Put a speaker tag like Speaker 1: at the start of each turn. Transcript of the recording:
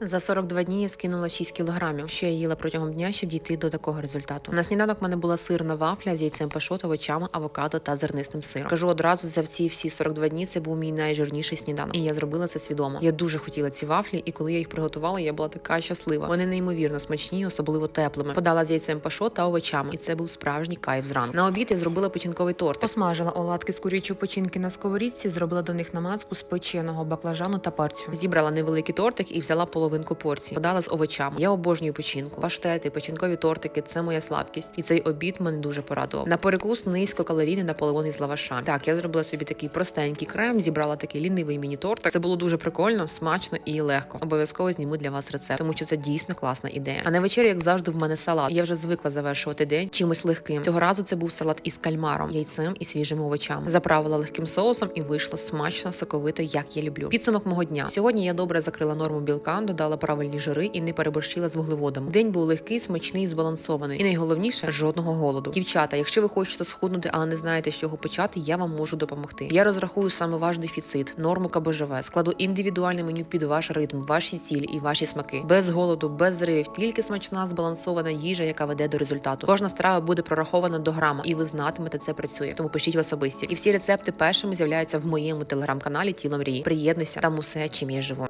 Speaker 1: За 42 дні я скинула 6 кілограмів, що я їла протягом дня, щоб дійти до такого результату. На сніданок в мене була сирна вафля з яйцем пашот, овочами, авокадо та зернистим сиром. Кажу одразу за ці всі 42 дні це був мій найжирніший сніданок, і я зробила це свідомо. Я дуже хотіла ці вафлі, і коли я їх приготувала, я була така щаслива. Вони неймовірно смачні, особливо теплими. Подала з яйцем пашот та овочами, і це був справжній кайф зранку. На обід я зробила печінковий торт. Посмажила оладки з курячої печінки на сковорідці, зробила до них намазку з печеного баклажану та перцю. Зібрала невеликий тортик і взяла половинку порції. Подала з овочами. Я обожнюю печінку. Паштети, печінкові тортики це моя слабкість. І цей обід мене дуже порадував. На перекус низькокалорійний наполеон із лаваша. Так, я зробила собі такий простенький крем, зібрала такий лінивий міні-тортик. Це було дуже прикольно, смачно і легко. Обов'язково зніму для вас рецепт, тому що це дійсно класна ідея. А на вечері, як завжди, в мене салат. Я вже звикла завершувати день чимось легким. Цього разу це був салат із кальмаром, яйцем і свіжими овочами. Заправила легким соусом і вийшло смачно, соковито, як я люблю. Підсумок мого дня. Сьогодні я добре закрила норму білка, додала правильні жири і не переборщила з вуглеводами. День був легкий, смачний, і збалансований. І найголовніше жодного голоду. Дівчата, якщо ви хочете схуднути, але не знаєте, з чого почати, я вам можу допомогти. Я розрахую саме ваш дефіцит, норму КБЖВ, складу індивідуальне меню під ваш ритм, ваші цілі і ваші смаки. Без голоду, без зривів, тільки смачна збалансована їжа, яка веде до результату. Кожна страва буде прорахована до грама, і ви знатимете, це працює. Тому пишіть в особисті. І всі рецепти першими з'являються в моєму телеграм-каналі Тіло мрії. Приєднуйся там усе, чим я живу.